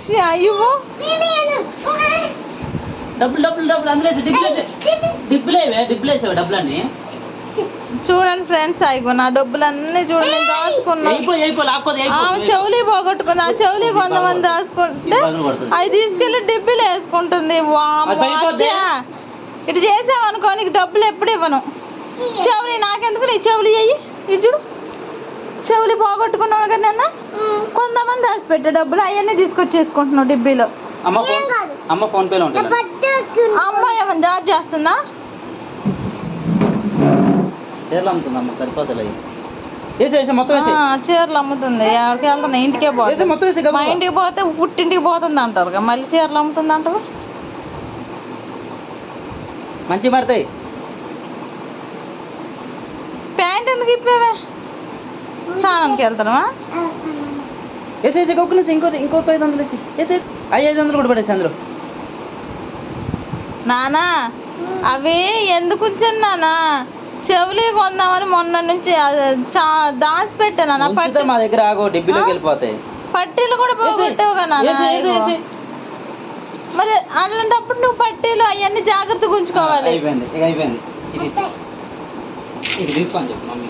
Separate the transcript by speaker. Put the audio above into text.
Speaker 1: లక్ష్య ఇవ్వు
Speaker 2: డబ్బులు డబ్బులు డబ్బులు అందులో వేసి డిబ్బులు వేసి డిబ్బులు వేవే డిబ్బులు వేసావు డబ్బులన్నీ?
Speaker 1: చూడండి ఫ్రెండ్స్ అయ్యో నా డబ్బులన్నీ చూడండి నేను దాచుకున్నా.
Speaker 2: అయిపోయి
Speaker 1: చెవులి పోగొట్టుకుంది ఆ చెవులి కొంతమంది దాచుకుంటే అవి తీసుకెళ్ళి డిబ్బీలు వేసుకుంటుంది. ఇటు చేసావు అనుకో నీకు డబ్బులు ఎప్పుడు ఇవ్వను. చెవులి నాకెందుకు నీ చెవులి అయ్యి ఇటు చూడు. చెవులి పోగొట్టుకున్నావు కదా నిన్న? కొంతమంది దాచిపెట్టే డబ్బులు అవన్నీ తీసుకొచ్చేసుకుంటున్నావు డిబ్బీలో.
Speaker 2: అమ్మ ఫోన్ అమ్మ ఫోన్ పేలో ఉంటుంది?
Speaker 1: అమ్మాయి ఏమైనా జాబ్ చేస్తుందా?
Speaker 2: చీరలు అమ్ముతుంది అమ్మ సరిపోతలే వేసి వేసి మొత్తం వేసి
Speaker 1: ఆ, చీరలు అమ్ముతుంది. ఎవరికి వెళ్తున్నా ఇంటికే పోతుంది.
Speaker 2: మొత్తం వేసి
Speaker 1: మా. ఇంటికి పోతే పుట్టింటికి పోతుంది అంటారు మళ్ళీ చీరలు అమ్ముతుంది అంటారు?
Speaker 2: మంచి పడతాయి
Speaker 1: ప్యాంట్ ఎందుకు ఇప్పేవే? స్నానానికి వెళ్తామా
Speaker 2: వేసి వేసి గొప్పలు వేసి ఇంకో ఇంకొక ఐదు వందలు వేసి వేసి వేసి అవి ఐదు వందలు కూడా పడేసి అందులో.
Speaker 1: నానా అవి ఎందుకు వచ్చాను నానా? చెవులి కొందామని మొన్న నుంచి దాచి పెట్టాను పట్టి
Speaker 2: మా దగ్గర ఆగో డిబ్బీలోకి వెళ్ళిపోతాయి.
Speaker 1: పట్టీలు కూడా పోగొట్టావు కదా. మరి అలాంటప్పుడు నువ్వు పట్టీలు అవన్నీ జాగ్రత్తగా ఉంచుకోవాలి.
Speaker 2: అయిపోయింది ఇక అయిపోయింది. ఇది ఇచ్చి. ఇది తీసుకోని చెప్పు మమ్మీ.